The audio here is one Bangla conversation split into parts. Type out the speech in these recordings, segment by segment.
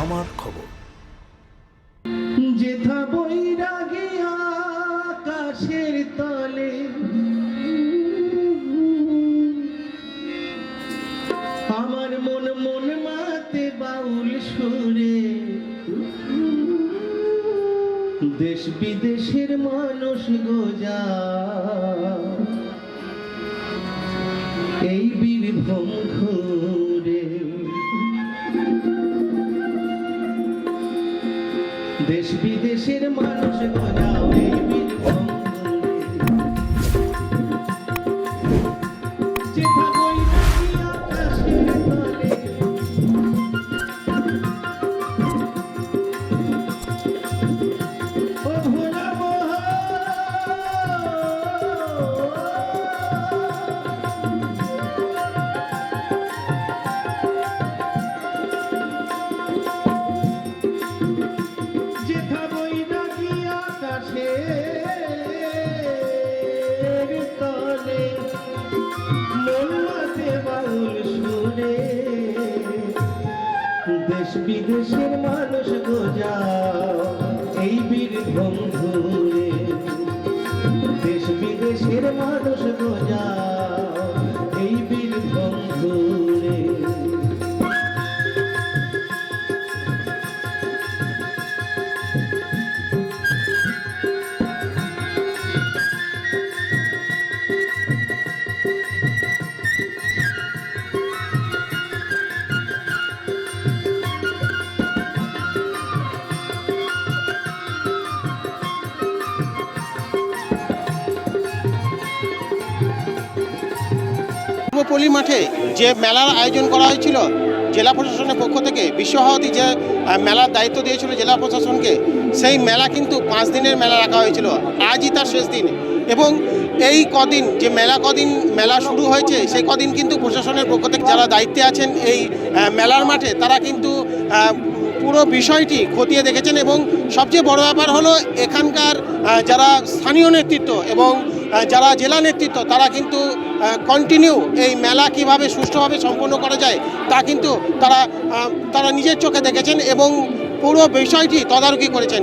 আমার খবর। যেথা বৈরাগী আকাশের তলে। আমার মন মন মাতে বাউল সুরে। দেশ বিদেশের মানুষ গোজা। এই বীরভূম মানুষ মানুষ গোজা এই বীর ঘুরে পল্লী মাঠে যে মেলার আয়োজন করা হয়েছিল, জেলা প্রশাসনের পক্ষ থেকে বিশ্বভারতী যে মেলার দায়িত্ব দিয়েছিল জেলা প্রশাসনকে, সেই মেলা কিন্তু পাঁচ দিনের মেলা রাখা হয়েছিল। আজই তার শেষ দিন। এবং এই কদিন যে মেলা কদিন মেলা শুরু হয়েছে, সেই কদিন কিন্তু প্রশাসনের পক্ষ থেকে যারা দায়িত্বে আছেন এই মেলার মাঠে, তারা কিন্তু পুরো বিষয়টি খতিয়ে দেখেছেন এবং সবচেয়ে বড় ব্যাপার হলো এখানকার যারা স্থানীয় নেতৃত্ব এবং যারা জেলা নেতৃত্ব, তারা কিন্তু কন্টিনিউ এই মেলা কীভাবে সুষ্ঠুভাবে সম্পন্ন করা যায়, তা কিন্তু তারা তারা নিজের চোখে দেখেছেন এবং পুরো বিষয়টি তদারকি করেছেন।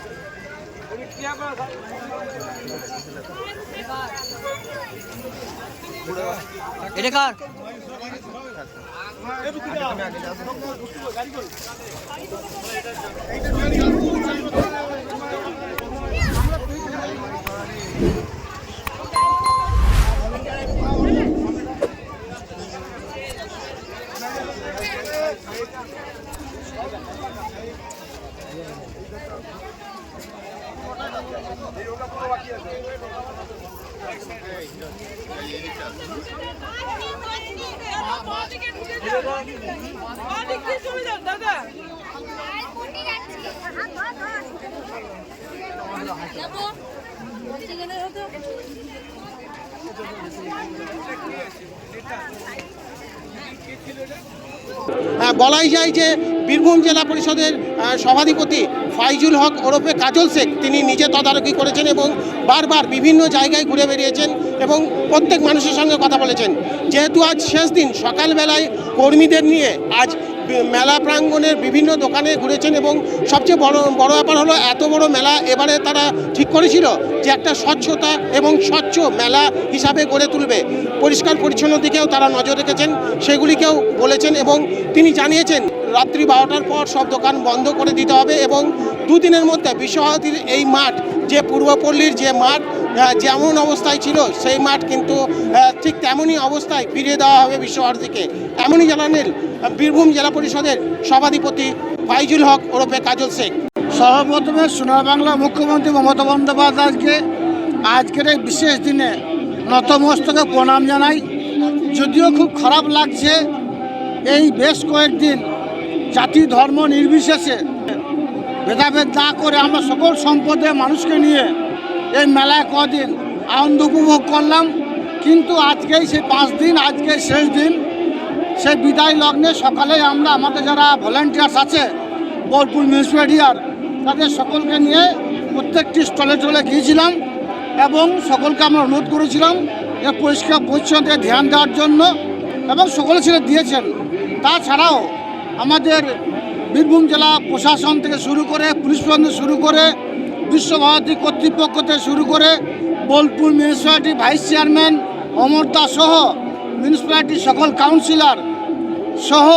এটা কার? দাদা হ্যাঁ, বলাই যায় যে বীরভূম জেলা পরিষদের সভাধিপতি ফাইজুল হক ওরফে কাজল শেখ, তিনি নিজে তদারকি করেছেন এবং বারবার বিভিন্ন জায়গায় ঘুরে বেরিয়েছেন এবং প্রত্যেক মানুষের সঙ্গে কথা বলেছেন। যেহেতু আজ শেষ দিন, সকালবেলায় কর্মীদের নিয়ে আজ মেলা প্রাঙ্গণের বিভিন্ন দোকানে ঘুরেছেন এবং সবচেয়ে বড় বড় ব্যাপার হলো এত বড় মেলা এবারে তারা ঠিক করেছিল যে একটা স্বচ্ছতা এবং স্বচ্ছ মেলা হিসাবে গড়ে তুলবে। পরিষ্কার পরিচ্ছন্ন দিকেও তারা নজর রেখেছেন, সেগুলিকেও বলেছেন এবং তিনি জানিয়েছেন, রাত্রি বারোটার পর সব দোকান বন্ধ করে দিতে হবে এবং দুদিনের মধ্যে বিশ্বভারতীর এই মাঠ যে পূর্বপল্লীর যে মাঠ যেমন অবস্থায় ছিল, সেই মাঠ কিন্তু ঠিক তেমনই অবস্থায় ফিরিয়ে দেওয়া হবে বিশ্বভারতীকে। এমনই জানালেন বীরভূম জেলা পরিষদের সভাধিপতি ফাইজুল হক ওরফে কাজল শেখ। সর্বপ্রথমে সোনার বাংলা মুখ্যমন্ত্রী মমতা বন্দ্যোপাধ্যায়কে আজকের এই বিশেষ দিনে নতমস্তকে প্রণাম জানাই। যদিও খুব খারাপ লাগছে, এই বেশ কয়েকদিন জাতি ধর্ম নির্বিশেষে ভেদাভেদ না করে আমরা সকল সম্পদের মানুষকে নিয়ে এই মেলায় কদিন আনন্দ উপভোগ করলাম। কিন্তু আজকেই সেই পাঁচ দিন আজকে শেষ দিন। সেই বিদায় লগ্নে সকালে আমরা, আমাদের যারা ভলেন্টিয়ার্স আছে, বোলপুর মিউনিসিপ্যালিটিয়ার তাদের সকলকে নিয়ে প্রত্যেকটি স্টলে টলে গিয়েছিলাম এবং সকলকে আমরা অনুরোধ করেছিলাম যে পরিষ্কার পরিচ্ছন্নতায় ধ্যান দেওয়ার জন্য এবং সকলে ছেলে দিয়েছেন। তাছাড়াও আমাদের বীরভূম জেলা প্রশাসন থেকে শুরু করে পুলিশ প্রশাসন শুরু করে বিশ্বভারতী কর্তৃপক্ষ থেকে শুরু করে Bolpur municipality vice chairman Amar সহ মিউনিসিপ্যালিটির সকল কাউন্সিলর সহ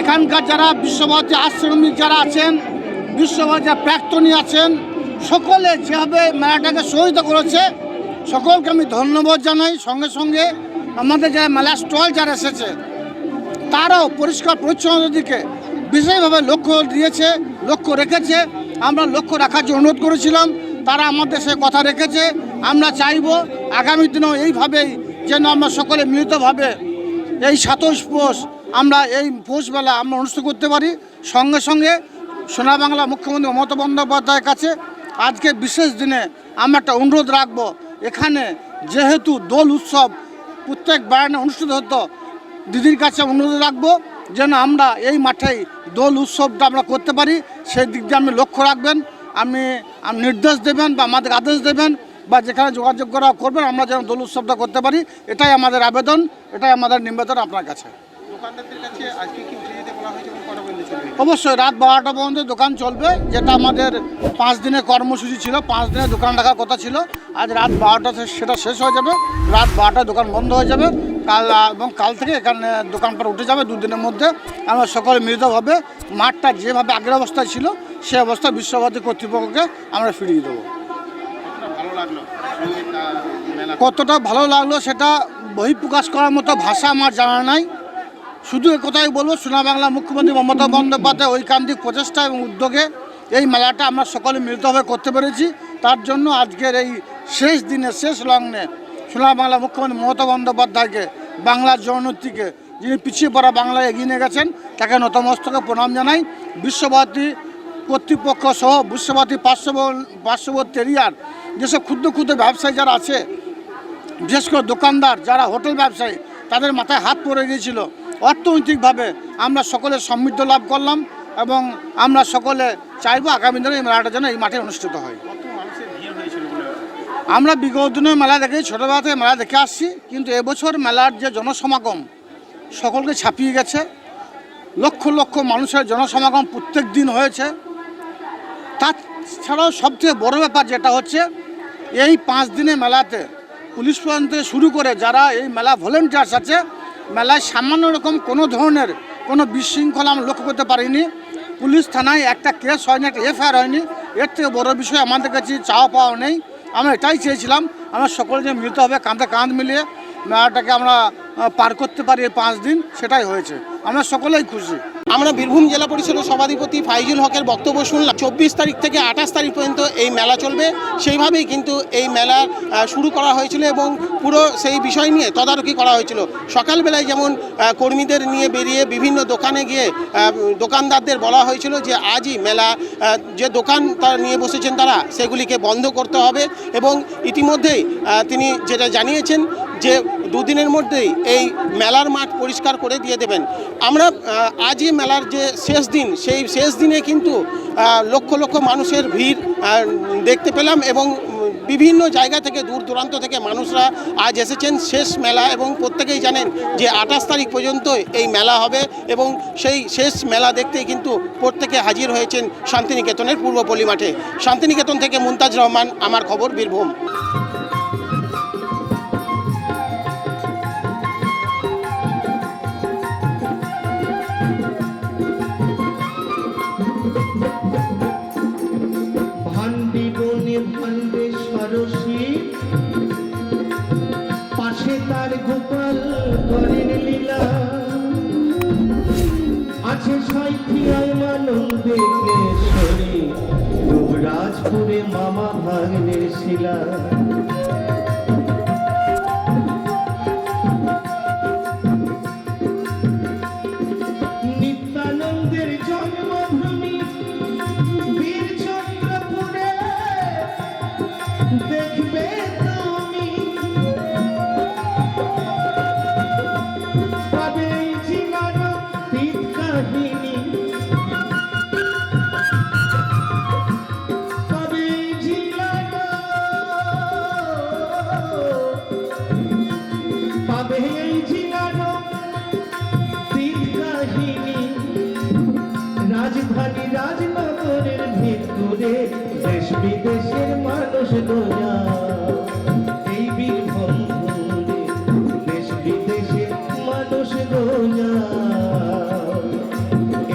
এখানকার যারা বিশ্বভারতী আশ্রমিক যারা আছেন বিশ্বভারতী প্রাক্তনী আছেন, সকলে যেভাবে মেলাটাকে সহযোগিতা করেছে, সকলকে আমি ধন্যবাদ জানাই। সঙ্গে সঙ্গে আমাদের যারা মেলা স্টল যারা এসেছে তারাও পরিষ্কার পরিচ্ছন্নতার দিকে বিশেষভাবে লক্ষ্য দিয়েছে, লক্ষ্য রেখেছে। আমরা লক্ষ্য রাখার জন্য অনুরোধ করেছিলাম, তারা আমাদের সে কথা রেখেছে। আমরা চাইব আগামী দিনেও এইভাবেই যেন আমরা সকলে মিলিতভাবে এই সাতশ পোষ আমরা এই পৌষ বেলা আমরা অনুষ্ঠিত করতে পারি। সঙ্গে সঙ্গে সোনা বাংলা মুখ্যমন্ত্রী মমতা বন্দ্যোপাধ্যায়ের কাছে আজকে বিশেষ দিনে আমরা একটা অনুরোধ রাখব। এখানে যেহেতু দোল উৎসব প্রত্যেক বায়ানে অনুষ্ঠিত হতো দিদির কাছে অনুরোধ রাখব যেন আমরা এই মাঠেই দোল উৎসবটা আমরা করতে পারি সেই দিক দিয়ে আপনি লক্ষ্য রাখবেন। আমি নির্দেশ দেবেন বা আমাদের আদেশ দেবেন বা যেখানে যোগাযোগ করা করবেন আমরা যেন দোল উৎসবটা করতে পারি। এটাই আমাদের আবেদন এটাই আমাদের নিবেদন আপনার কাছে। অবশ্যই রাত বারোটা পর্যন্ত দোকান চলবে যেটা আমাদের পাঁচ দিনের কর্মসূচি ছিল পাঁচ দিনে দোকান রাখার কথা ছিল। আজ রাত বারোটা সেটা শেষ হয়ে যাবে রাত বারোটায় দোকান বন্ধ হয়ে যাবে। কাল, এবং কাল থেকে এখানে দোকানপাট উঠে যাবে দুদিনের মধ্যে। আমরা সকলে মিলিতভাবে মাঠটা যেভাবে আগের অবস্থায় ছিল, সে অবস্থা বিশ্বভারতী কর্তৃপক্ষকে আমরা ফিরিয়ে দেবো। কতটা ভালো লাগল সেটা বহিঃপ্রকাশ করার মতো ভাষা আমার জানা নাই। শুধু এ কথাই বলব সোনা বাংলা মুখ্যমন্ত্রী মমতা বন্দ্যোপাধ্যায় ঐকান্তিক প্রচেষ্টা এবং উদ্যোগে এই মেলাটা আমরা সকলে মিলিতভাবে করতে পেরেছি। তার জন্য আজকের এই শেষ দিনে শেষ লগ্নে সোনা বাংলা মুখ্যমন্ত্রী মমতা বন্দ্যোপাধ্যায়কে, বাংলার জননেত্রীকে যিনি পিছিয়ে পড়া বাংলায় এগিয়ে নিয়ে গেছেন, তাকে নতমস্তকে প্রণাম জানাই। বিশ্বভারতী কর্তৃপক্ষ সহ বিশ্বভারতী পার্শ্ববর্তী পার্শ্ববর্তী এরিয়ার যেসব ক্ষুদ্র ক্ষুদ্র ব্যবসায়ী যারা আছে, বিশেষ করে দোকানদার যারা হোটেল ব্যবসায়ী, তাদের মাথায় হাত পড়ে গিয়েছিল। অর্থনৈতিকভাবে আমরা সকলে সমৃদ্ধ লাভ করলাম এবং আমরা সকলে চাইব আগামী দিনে এই মেলাটা যেন এই মাঠে অনুষ্ঠিত হয় কত মানুষের ভিড় হয়েছিল বলে আমরা বিগত দিনে মেলা দেখে, ছোটোবেলা থেকে মেলা দেখে আসছি, কিন্তু এবছর মেলার যে জনসমাগম সকলকে ছাপিয়ে গেছে। লক্ষ লক্ষ মানুষের জনসমাগম প্রত্যেক দিন হয়েছে। তাছাড়াও সবথেকে বড় ব্যাপার যেটা হচ্ছে, এই পাঁচ দিনে মেলাতে পুলিশ প্রশাসন থেকে শুরু করে যারা এই মেলা ভলেন্টিয়ার্স আছে, মেলায় সামান্য রকম কোনো ধরনের কোনো বিশৃঙ্খলা আমরা লক্ষ্য করতে পারিনি। পুলিশ থানায় একটা কেস হয়নি, একটা এফআইআর হয়নি। এর থেকে বড় বিষয় আমাদের কাছে চাওয়া পাওয়া নেই। আমরা এটাই চেয়েছিলাম আমরা সকলে যে মিলিত হবে কাঁধে কাঁধ মিলিয়ে মেলাটাকে আমরা পার করতে পারি পাঁচ দিন, সেটাই হয়েছে। আমরা সকলেই খুশি। আমরা বীরভূম জেলা পরিষদের সভাধিপতি ফাইজুল হকের বক্তব্য শুনলাম। চব্বিশ তারিখ থেকে আঠাশ তারিখ পর্যন্ত এই মেলা চলবে। সেইভাবেই কিন্তু এই মেলা শুরু করা হয়েছিল এবং পুরো সেই বিষয় নিয়ে তদারকি করা হয়েছিল। সকালবেলায় যেমন কর্মীদের নিয়ে বেরিয়ে বিভিন্ন দোকানে গিয়ে দোকানদারদের বলা হয়েছিল যে আজই মেলা যে দোকান তারা নিয়ে বসেছেন তারা, সেগুলিকে বন্ধ করতে হবে এবং ইতিমধ্যেই তিনি যেটা জানিয়েছেন যে দুদিনের মধ্যেই এই মেলার মাঠ পরিষ্কার করে দিয়ে দেবেন। আমরা আজই মেলার যে শেষ দিন, সেই শেষ দিনে কিন্তু লক্ষ লক্ষ মানুষের ভিড় দেখতে পেলাম এবং বিভিন্ন জায়গা থেকে দূর দূরান্ত থেকে মানুষরা আজ এসেছেন শেষ মেলা এবং প্রত্যেকেই জানেন যে আঠাশ তারিখ পর্যন্ত এই মেলা হবে এবং সেই শেষ মেলা দেখতেই কিন্তু প্রত্যেকে হাজির হয়েছেন শান্তিনিকেতনের পূর্বপল্লী মাঠে। শান্তিনিকেতন থেকে মুমতাজ রহমান, আমার খবর বীরভূম। গোপাল করেন লীলা। আছে সাইথিয়ায় মানন্দে শরীর রাজপুরে মামা ভাগ্নের শিলা।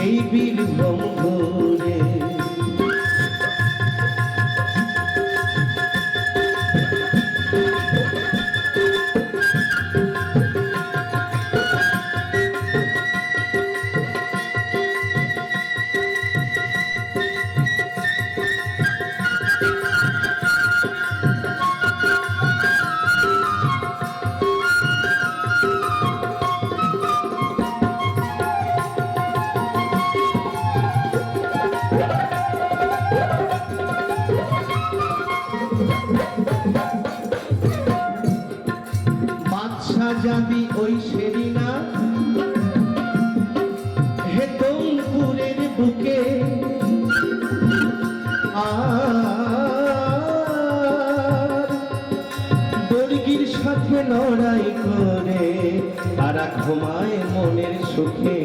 he'd be আমি ওই সেরিনা হেতমপুরের বুকে। বর্গির সাথে লড়াই করে তারা ঘুমায় মনের সুখে।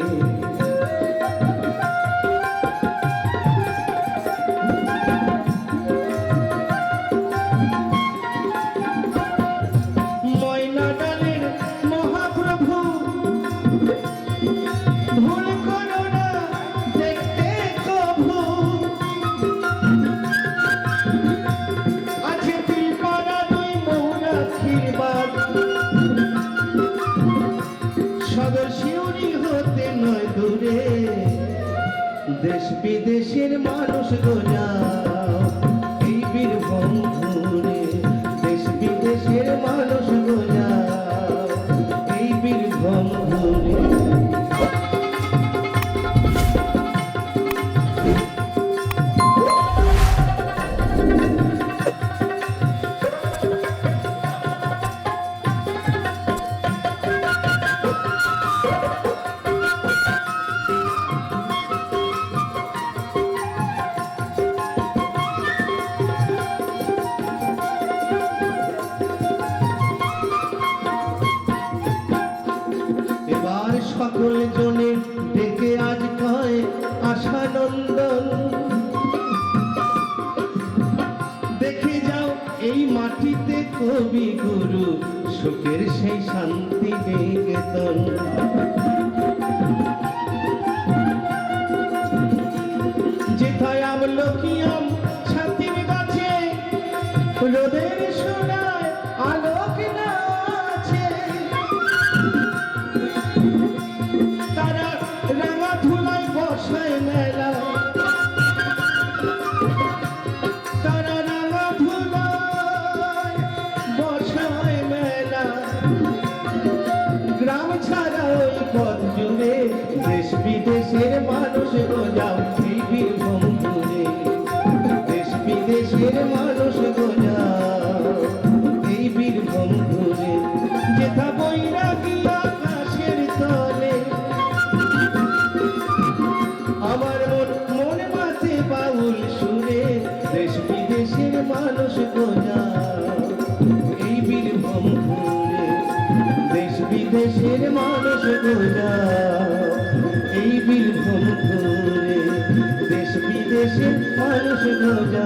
সাগর শিউরি হতে নয় দূরে। দেশ বিদেশের মানুষ গোজা পৃথিবীর বন্ধুরে। দেশ বিদেশের মানুষ গোজা সেই শান্তি নিকেতন। যেথায় আমলকিয়া দেশের মানুষ গোজা এই বীরভূম দেশ বিদেশের মানুষ গোজা